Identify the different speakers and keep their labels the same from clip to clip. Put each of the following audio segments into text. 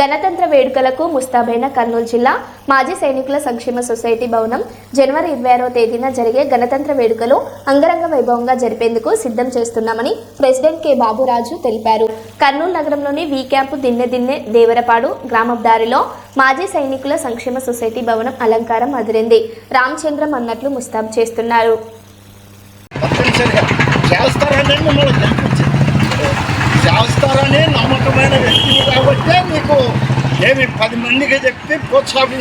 Speaker 1: గణతంత్ర వేడుకలకు ముస్తాబైన కర్నూలు జిల్లా మాజీ సైనికుల సంక్షేమ సొసైటీ భవనం జనవరి ఇరవై ఆరో తేదీన జరిగే గణతంత్ర వేడుకలు అంగరంగ వైభవంగా జరిపేందుకు సిద్ధం చేస్తున్నామని ప్రెసిడెంట్ కె బాబురాజు తెలిపారు. కర్నూలు నగరంలోని వి క్యాంపు దిన్నె దిన్నె దేవరపాడు గ్రామం దారిలో మాజీ సైనికుల సంక్షేమ సొసైటీ భవనం అలంకారం అదిరింది. రామచంద్రం అన్నట్లు ముస్తాబు చేస్తున్నారు.
Speaker 2: చేస్తారనే నమ్మకమైన ఏమి పది మందికి చెప్పి ప్రోత్సాహం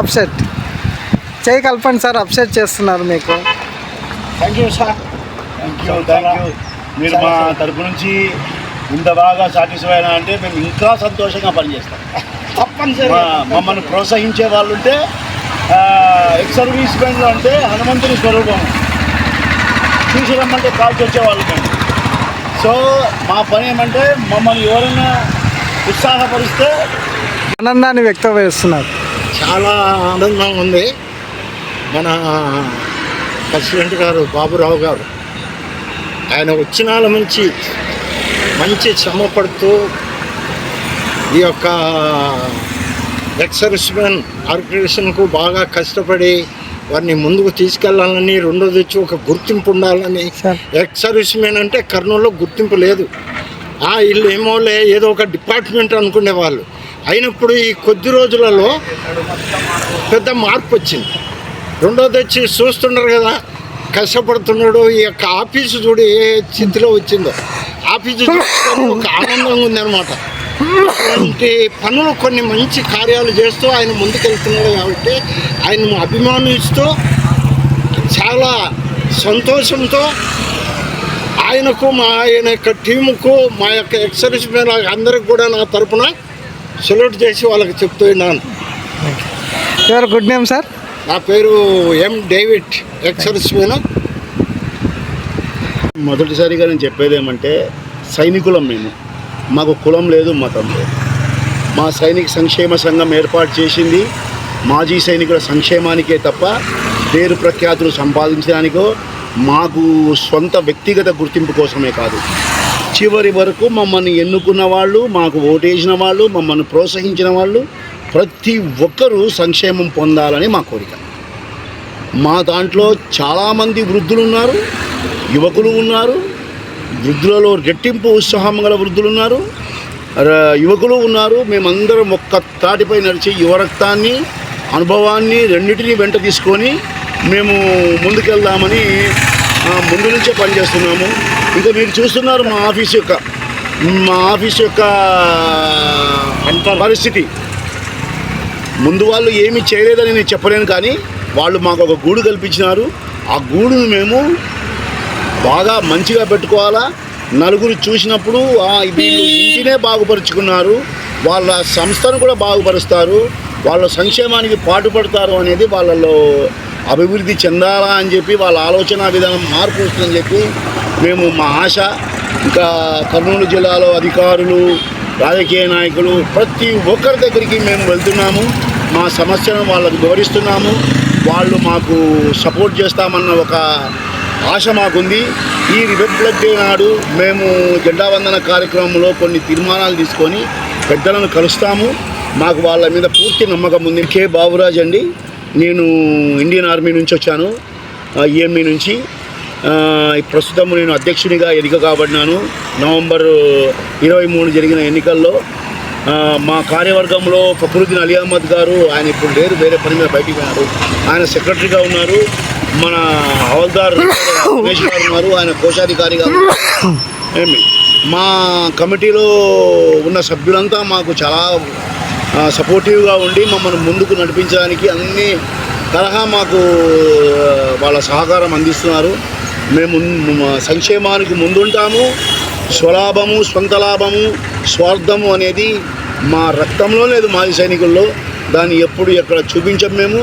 Speaker 3: అప్సెట్. చేయి కలపండి సార్ అప్సెట్ చేస్తున్నారు మీకు.
Speaker 2: Thank you sir thank you thank you మీరు మా తరపు నుంచి ఇంత బాగా సాటిస్ఫై అయినా అంటే మేము ఇంకా సంతోషంగా పనిచేస్తాం. తప్పనిసరిగా. మమ్మల్ని ప్రోత్సహించే వాళ్ళు ఉంటే ఎక్స్ సర్వీస్ మెన్లు అంటే హనుమంతుని స్వరూపం చూసి రమ్మంటే కాల్చి వచ్చేవాళ్ళు మేము. సో మా పని ఏమంటే మమ్మల్ని ఎవరైనా ఉత్సాహపరిస్తే
Speaker 3: ఆనందాన్ని వ్యక్తపరుస్తున్నారు.
Speaker 2: చాలా ఆనందంగా ఉంది. మన ప్రెసిడెంట్ గారు బాబురావు గారు ఆయన వచ్చినాల నుంచి మంచి శ్రమ పడుతూ ఈ యొక్క ఎక్సర్విస్మెన్ ఆర్గనైజేషన్కు బాగా కష్టపడి వారిని ముందుకు తీసుకెళ్ళాలని రెండోది వచ్చి ఒక గుర్తింపు ఉండాలని
Speaker 3: సార్.
Speaker 2: ఎక్స్ సర్వీస్మెన్ అంటే కర్నూలులో గుర్తింపు లేదు. ఆ వీళ్ళు ఏమోలే ఏదో ఒక డిపార్ట్మెంట్ అనుకునేవాళ్ళు అయినప్పుడు ఈ కొద్ది రోజులలో పెద్ద మార్పు వచ్చింది. రెండోది వచ్చి చూస్తున్నారు కదా కష్టపడుతున్నాడు ఈ యొక్క ఆఫీసు చూడు ఏ స్థితిలో వచ్చిందో. ఆఫీసు ఒక ఆనందంగా ఉందన్నమాట. అలాంటి పనులు కొన్ని మంచి కార్యాలు చేస్తూ ఆయన ముందుకెళ్తున్నాడు కాబట్టి ఆయన అభిమానిస్తూ చాలా సంతోషంతో ఆయనకు మా ఆయన యొక్క టీముకు మా యొక్క ఎక్సర్వీస్ మీద అందరికి కూడా నా తరపున సెల్యూట్ చేసి వాళ్ళకి చెప్తూ ఉన్నాను.
Speaker 3: ఎవరు గుడ్ నేమ్ సార్?
Speaker 2: నా పేరు ఎం డేవిడ్ ఎక్సర్వీస్ మీద మొదటిసారిగా నేను చెప్పేది ఏమంటే సైనికులం మేము. మాకు కులం లేదు మతం లేదు. మా సైనిక సంక్షేమ సంఘం ఏర్పాటు చేసింది. మాజీ సైనికుల సంక్షేమానికే తప్ప పేరు ప్రఖ్యాతులు సంపాదించడానికో మాకు సొంత వ్యక్తిగత గుర్తింపు కోసమే కాదు. చివరి వరకు మమ్మల్ని ఎన్నుకున్న వాళ్ళు మాకు ఓటేసిన వాళ్ళు మమ్మల్ని ప్రోత్సహించిన వాళ్ళు ప్రతి ఒక్కరూ సంక్షేమం పొందాలని మా కోరిక. మా దాంట్లో చాలామంది వృద్ధులు ఉన్నారు యువకులు ఉన్నారు వృద్ధులలో రెట్టింపు ఉత్సాహం గల వృద్ధులు ఉన్నారు యువకులు ఉన్నారు. మేమందరం ఒక్క తాటిపై నడిచి యువరక్తాన్ని అనుభవాన్ని రెండింటినీ వెంట తీసుకొని మేము ముందుకెళ్దామని ముందు నుంచే పనిచేస్తున్నాము. ఇంకా మీరు చూస్తున్నారు మా ఆఫీస్ యొక్క మా ఆఫీస్ యొక్క పరిస్థితి. ముందు వాళ్ళు ఏమీ చేయలేదని నేను చెప్పలేను కానీ వాళ్ళు మాకు ఒక గూడు కల్పించినారు. ఆ గూడును మేము బాగా మంచిగా పెట్టుకోవాలా? నలుగురు చూసినప్పుడు వీళ్ళు ఇంటినే బాగుపరుచుకున్నారు. వాళ్ళ సంస్థను కూడా బాగుపరుస్తారు. వాళ్ళ సంక్షేమానికి పాటుపడతారు అనేది వాళ్ళలో అభివృద్ధి చెందాలా అని చెప్పి వాళ్ళ ఆలోచన విధానం మార్పు వస్తుందని చెప్పి మేము మా ఆశ. ఇంకా కర్నూలు జిల్లాలో అధికారులు రాజకీయ నాయకులు ప్రతి ఒక్కరి దగ్గరికి మేము వెళ్తున్నాము. మా సమస్యను వాళ్ళకు వివరిస్తున్నాము. వాళ్ళు మాకు సపోర్ట్ చేస్తామన్న ఒక ఆశ మాకుంది. ఈ రిపబ్లిక్ డే నాడు మేము జెండా వందన కార్యక్రమంలో కొన్ని తీర్మానాలు తీసుకొని పెద్దలను కలుస్తాము. మాకు వాళ్ళ మీద పూర్తి నమ్మకం ఉంది. కే. బాబురాజ్ అండి. నేను ఇండియన్ ఆర్మీ నుంచి వచ్చాను ఈఎంఈ నుంచి. ప్రస్తుతం నేను అధ్యక్షునిగా ఎన్నిక కాబడినాను. నవంబర్ ఇరవై మూడు జరిగిన ఎన్నికల్లో మా కార్యవర్గంలో ఫక్రుద్దీన్ అలీ అహ్మద్ గారు ఆయన ఇప్పుడు లేరు వేరే పని మీద బయటికి పోయినారు ఆయన సెక్రటరీగా ఉన్నారు. మన హవల్దార్ రమేష్ గారు ఉన్నారు ఆయన కోశాధికారిగా ఏమి? మా కమిటీలో ఉన్న సభ్యులంతా మాకు చాలా సపోర్టివ్గా ఉండి మమ్మల్ని ముందుకు నడిపించడానికి అన్ని తరహా మాకు వాళ్ళ సహకారం అందిస్తున్నారు. మేము సంక్షేమానికి ముందుంటాము. స్వలాభము స్వంత లాభము స్వార్థము అనేది మా రక్తంలో లేదు మాజీ సైనికుల్లో. దాన్ని ఎప్పుడు ఎక్కడ చూపించం మేము.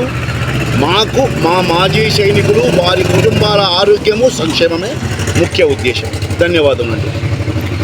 Speaker 2: మాకు మా మాజీ సైనికులు వారి కుటుంబాల ఆరోగ్యము సంక్షేమమే ముఖ్య ఉద్దేశం. ధన్యవాదములండి.